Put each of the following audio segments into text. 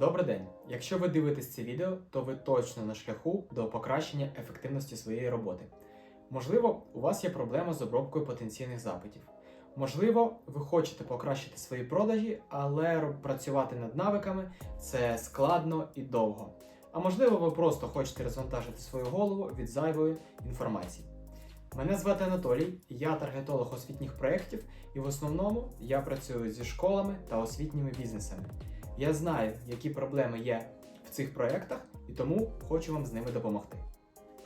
Добрий день! Якщо ви дивитесь це відео, то ви точно на шляху до покращення ефективності своєї роботи. Можливо, у вас є проблема з обробкою потенційних запитів. Можливо, ви хочете покращити свої продажі, але працювати над навиками це складно і довго. А можливо, ви просто хочете розвантажити свою голову від зайвої інформації. Мене звати Анатолій, я таргетолог освітніх проєктів, і в основному я працюю зі школами та освітніми бізнесами. Я знаю, які проблеми є в цих проєктах, і тому хочу вам з ними допомогти.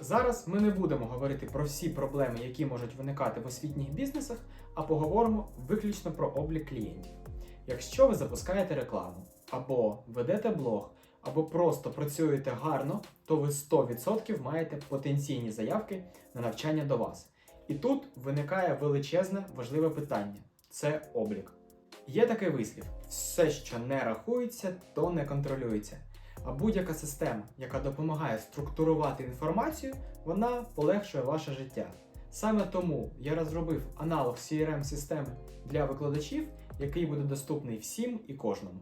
Зараз ми не будемо говорити про всі проблеми, які можуть виникати в освітніх бізнесах, а поговоримо виключно про облік клієнтів. Якщо ви запускаєте рекламу, або ведете блог, або просто працюєте гарно, то ви 100% маєте потенційні заявки на навчання до вас. І тут виникає величезне важливе питання це облік. Є такий вислів: все, що не рахується, то не контролюється. А будь-яка система, яка допомагає структурувати інформацію, вона полегшує ваше життя. Саме тому я розробив аналог crm системи для викладачів, який буде доступний всім і кожному.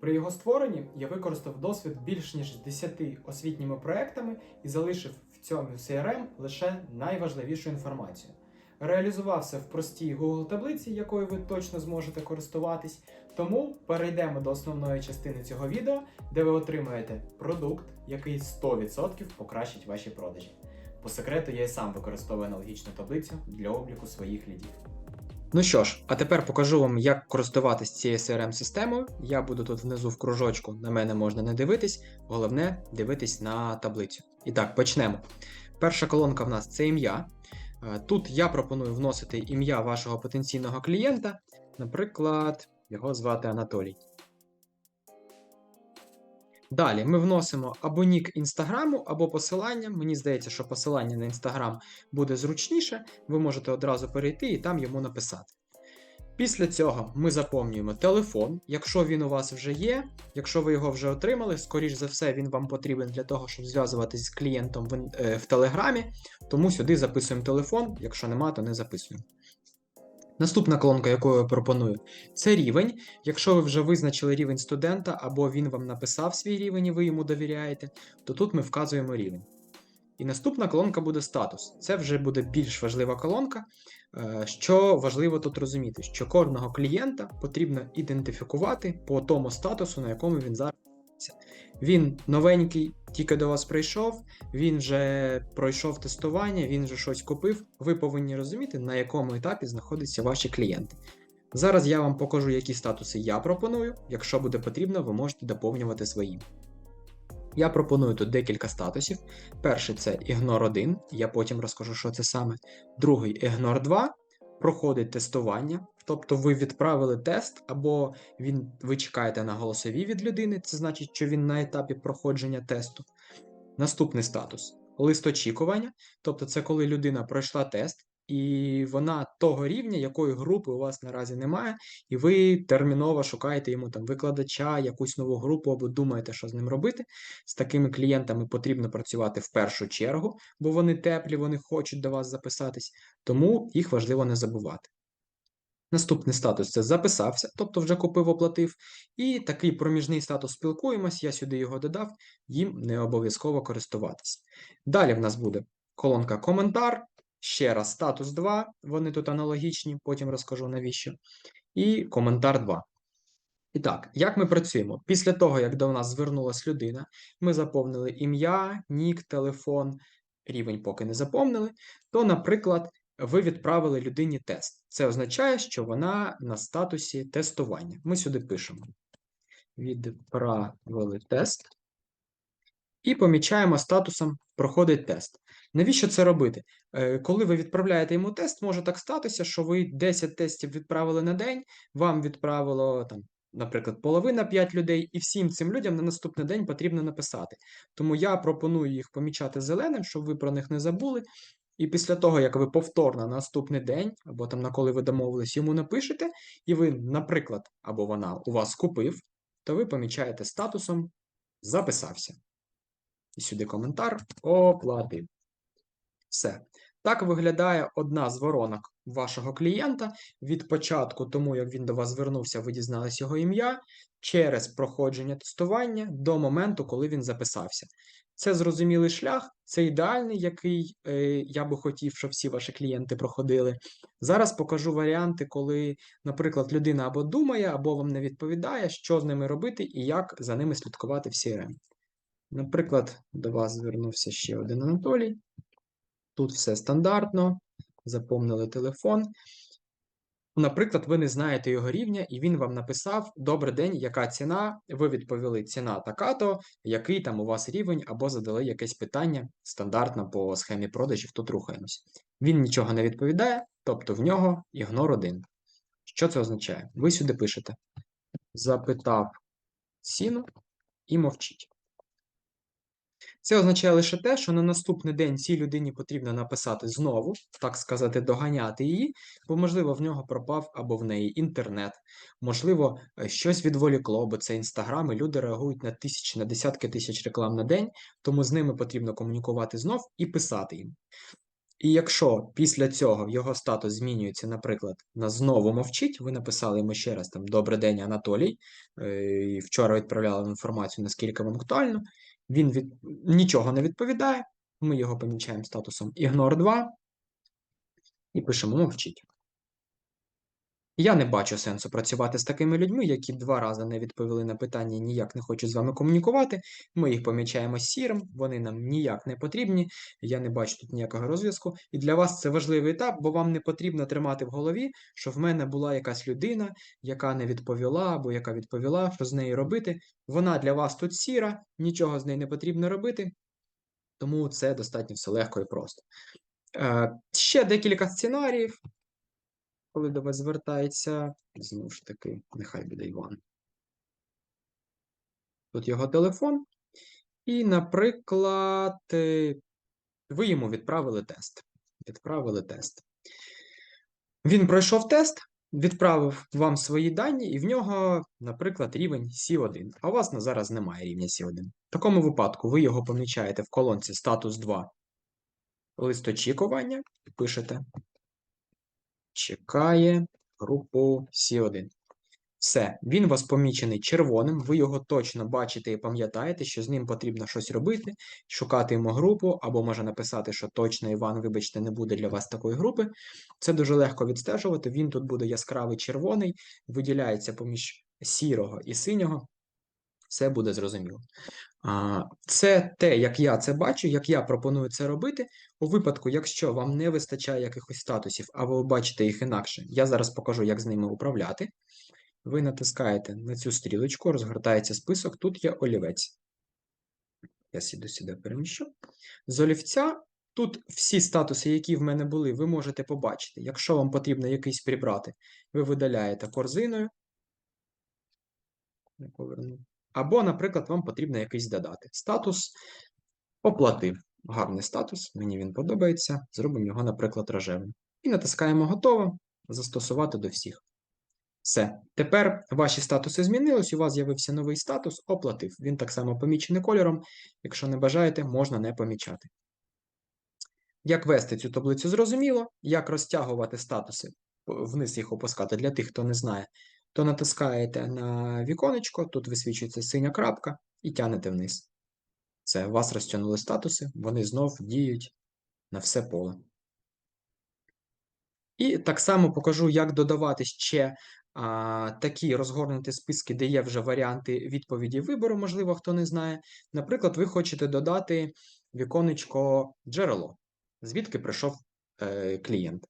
При його створенні я використав досвід більш ніж 10 освітніми проектами і залишив в цьому CRM лише найважливішу інформацію. Реалізувався в простій Google таблиці, якою ви точно зможете користуватись. Тому перейдемо до основної частини цього відео, де ви отримаєте продукт, який 100% покращить ваші продажі. По секрету я і сам використовую аналогічну таблицю для обліку своїх лідів. Ну що ж, а тепер покажу вам, як користуватись цією CRM-системою. Я буду тут внизу в кружочку, на мене можна не дивитись, головне дивитись на таблицю. І так, почнемо. Перша колонка в нас це ім'я. Е, Тут я пропоную вносити ім'я вашого потенційного клієнта. Наприклад, його звати Анатолій. Далі ми вносимо або нік інстаграму, або посилання. Мені здається, що посилання на інстаграм буде зручніше. Ви можете одразу перейти і там йому написати. Після цього ми заповнюємо телефон, якщо він у вас вже є, якщо ви його вже отримали, скоріш за все, він вам потрібен для того, щоб зв'язуватись з клієнтом в, е, в Телеграмі. Тому сюди записуємо телефон, якщо нема, то не записуємо. Наступна колонка, яку я пропоную, це рівень. Якщо ви вже визначили рівень студента, або він вам написав свій рівень і ви йому довіряєте, то тут ми вказуємо рівень. І наступна колонка буде статус. Це вже буде більш важлива колонка. Е, Що важливо тут розуміти, що кожного клієнта потрібно ідентифікувати по тому статусу, на якому він зараз. Він новенький, тільки до вас прийшов, він вже пройшов тестування, він вже щось купив. Ви повинні розуміти, на якому етапі знаходяться ваші клієнти. Зараз я вам покажу, які статуси я пропоную. Якщо буде потрібно, ви можете доповнювати свої. Я пропоную тут декілька статусів. Перший це Ignore 1, я потім розкажу, що це саме. Другий Ignore 2 проходить тестування, тобто ви відправили тест, або він, ви чекаєте на голосові від людини, це значить, що він на етапі проходження тесту. Наступний статус лист очікування, тобто це коли людина пройшла тест, і вона того рівня, якої групи у вас наразі немає, і ви терміново шукаєте йому там викладача, якусь нову групу, або думаєте, що з ним робити. З такими клієнтами потрібно працювати в першу чергу, бо вони теплі, вони хочуть до вас записатись, тому їх важливо не забувати. Наступний статус це записався, тобто вже купив, оплатив. І такий проміжний статус спілкуємось, я сюди його додав, їм не обов'язково користуватись. Далі в нас буде колонка коментар, ще раз статус 2, вони тут аналогічні, потім розкажу навіщо. І коментар 2. І так, як ми працюємо? Після того, як до нас звернулась людина, ми заповнили ім'я, нік, телефон, рівень поки не заповнили, то, наприклад, ви відправили людині тест. Це означає, що вона на статусі тестування. Ми сюди пишемо. Відправили тест. І помічаємо статусом проходить тест. Навіщо це робити? Е, Коли ви відправляєте йому тест, може так статися, що ви 10 тестів відправили на день, вам відправило там, наприклад, половина 5 людей, і всім цим людям на наступний день потрібно написати. Тому я пропоную їх помічати зеленим, щоб ви про них не забули. І після того, як ви повторно на наступний день, або там на коли ви домовились, йому напишете, і ви, наприклад, або вона у вас купив, то ви помічаєте статусом записався. І сюди коментар оплатив. Все. Так виглядає одна з воронок вашого клієнта. Від початку, тому як він до вас звернувся, ви дізнались його ім'я, через проходження тестування до моменту, коли він записався. Це зрозумілий шлях, це ідеальний, який е, я би хотів, щоб всі ваші клієнти проходили. Зараз покажу варіанти, коли, наприклад, людина або думає, або вам не відповідає, що з ними робити і як за ними слідкувати в CRM. Наприклад, до вас звернувся ще один Анатолій. Тут все стандартно, заповнили телефон. Наприклад, ви не знаєте його рівня, і він вам написав: Добрий день, яка ціна? Ви відповіли ціна така-то, який там у вас рівень, або задали якесь питання стандартно по схемі продажів, тут рухаємось. Він нічого не відповідає, тобто в нього ігнор один. Що це означає? Ви сюди пишете: запитав ціну і мовчіть. Це означає лише те, що на наступний день цій людині потрібно написати знову, так сказати, доганяти її, бо, можливо, в нього пропав або в неї інтернет, можливо, е, щось відволікло, бо це інстаграм, і люди реагують на тисячі, на десятки тисяч реклам на день, тому з ними потрібно комунікувати знов і писати їм. І якщо після цього його статус змінюється, наприклад, на знову мовчить, ви написали йому ще раз там Добрий день, Анатолій. е, Вчора відправляли інформацію, наскільки вам актуально. Він від... нічого не відповідає. Ми його помічаємо статусом Ignore 2 і пишемо мовчить. Я не бачу сенсу працювати з такими людьми, які два рази не відповіли на питання і ніяк не хочуть з вами комунікувати. Ми їх помічаємо сірим, вони нам ніяк не потрібні. Я не бачу тут ніякого розв'язку. І для вас це важливий етап, бо вам не потрібно тримати в голові, що в мене була якась людина, яка не відповіла, або яка відповіла, що з нею робити. Вона для вас тут сіра, нічого з нею не потрібно робити. Тому це достатньо все легко і просто. Е, Ще декілька сценаріїв коли до вас звертається, знову ж таки, нехай буде Іван. Тут його телефон. І, наприклад, е, ви йому відправили тест. Відправили тест. Він пройшов тест, відправив вам свої дані, і в нього, наприклад, рівень C1. А у вас на зараз немає рівня C1. В такому випадку ви його помічаєте в колонці статус 2 лист очікування пишете чекає групу С1. Все, він у вас помічений червоним, ви його точно бачите і пам'ятаєте, що з ним потрібно щось робити, шукати йому групу, або може написати, що точно Іван, вибачте, не буде для вас такої групи. Це дуже легко відстежувати. Він тут буде яскравий червоний, виділяється поміж сірого і синього. Все буде зрозуміло. Це те, як я це бачу, як я пропоную це робити. У випадку, якщо вам не вистачає якихось статусів, а ви бачите їх інакше, я зараз покажу, як з ними управляти. Ви натискаєте на цю стрілочку, розгортається список, тут є олівець. Я сіду сюди переміщу. З олівця тут всі статуси, які в мене були, ви можете побачити. Якщо вам потрібно якийсь прибрати, ви видаляєте корзиною. Або, наприклад, вам потрібно якийсь додати. Статус оплатив. Гарний статус, мені він подобається. Зробимо його, наприклад, рожевим. І натискаємо Готово застосувати до всіх. Все. Тепер ваші статуси змінились, у вас з'явився новий статус, оплатив. Він так само помічений кольором. Якщо не бажаєте, можна не помічати. Як вести цю таблицю зрозуміло, як розтягувати статуси, вниз їх опускати для тих, хто не знає то натискаєте на віконечко, тут висвічується синя крапка, і тянете вниз. Це у вас розтягнули статуси, вони знов діють на все поле. І так само покажу, як додавати ще а, такі розгорнуті списки, де є вже варіанти відповіді вибору, можливо, хто не знає. Наприклад, ви хочете додати віконечко джерело, звідки прийшов е, клієнт.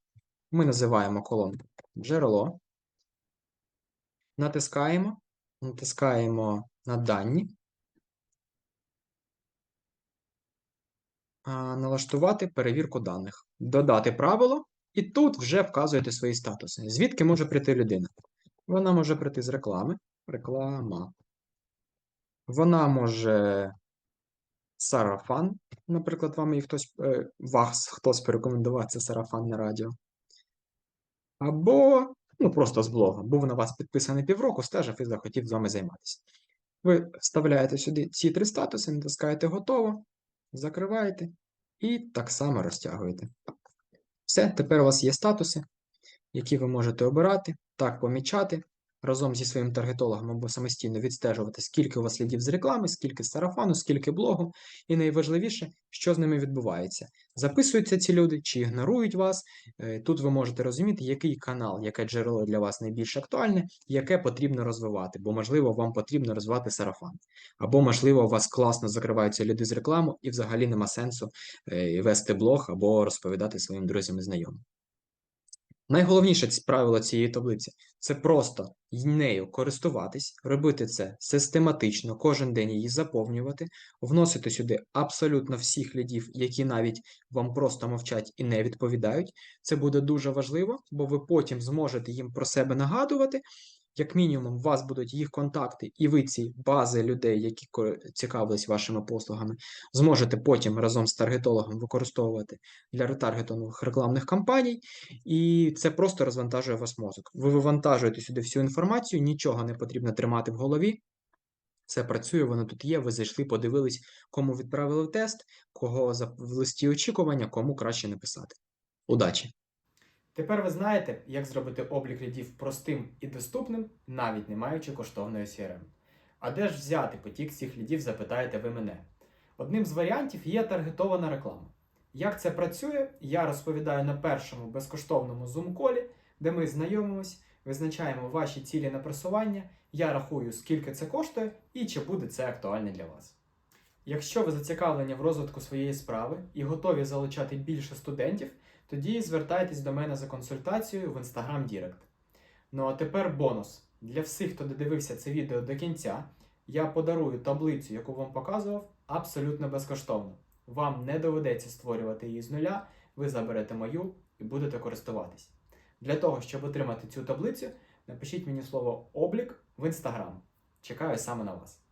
Ми називаємо колонку джерело. Натискаємо, натискаємо на дані, налаштувати перевірку даних, додати правило, і тут вже вказуєте свої статуси. Звідки може прийти людина? Вона може прийти з реклами. Реклама. Вона може сарафан. Наприклад, вам і хтось е, вас хтось порекомендував це сарафан на радіо. Або ну просто з блога. Був на вас підписаний півроку, стежив і захотів з вами займатися. Ви вставляєте сюди ці три статуси, натискаєте готово, закриваєте і так само розтягуєте. Все, тепер у вас є статуси, які ви можете обирати, так помічати, разом зі своїм таргетологом або самостійно відстежувати, скільки у вас слідів з реклами, скільки з сарафану, скільки блогу, і найважливіше, що з ними відбувається. Записуються ці люди чи ігнорують вас. Е, Тут ви можете розуміти, який канал, яке джерело для вас найбільш актуальне, яке потрібно розвивати, бо, можливо, вам потрібно розвивати сарафан. Або, можливо, у вас класно закриваються люди з рекламу, і взагалі нема сенсу е, вести блог або розповідати своїм друзям і знайомим. Найголовніше правило цієї таблиці це просто нею користуватись, робити це систематично, кожен день її заповнювати, вносити сюди абсолютно всіх лідів, які навіть вам просто мовчать і не відповідають. Це буде дуже важливо, бо ви потім зможете їм про себе нагадувати. Як мінімум, у вас будуть їх контакти, і ви ці бази людей, які цікавились вашими послугами, зможете потім разом з таргетологом використовувати для ретаргетингових рекламних кампаній, і це просто розвантажує вас мозок. Ви вивантажуєте сюди всю інформацію, нічого не потрібно тримати в голові. Все працює, воно тут є. Ви зайшли, подивились, кому відправили тест, кого в листі очікування, кому краще написати. Удачі! Тепер ви знаєте, як зробити облік лідів простим і доступним, навіть не маючи коштовної CRM. А де ж взяти потік цих лідів, запитаєте ви мене. Одним з варіантів є таргетована реклама. Як це працює, я розповідаю на першому безкоштовному Zoom-колі, де ми знайомимось, визначаємо ваші цілі на просування, я рахую, скільки це коштує і чи буде це актуально для вас. Якщо ви зацікавлені в розвитку своєї справи і готові залучати більше студентів, тоді звертайтесь до мене за консультацією в Instagram Direct. Ну а тепер бонус. Для всіх, хто додивився це відео до кінця, я подарую таблицю, яку вам показував, абсолютно безкоштовно. Вам не доведеться створювати її з нуля, ви заберете мою і будете користуватись. Для того, щоб отримати цю таблицю, напишіть мені слово облік в Instagram. Чекаю саме на вас.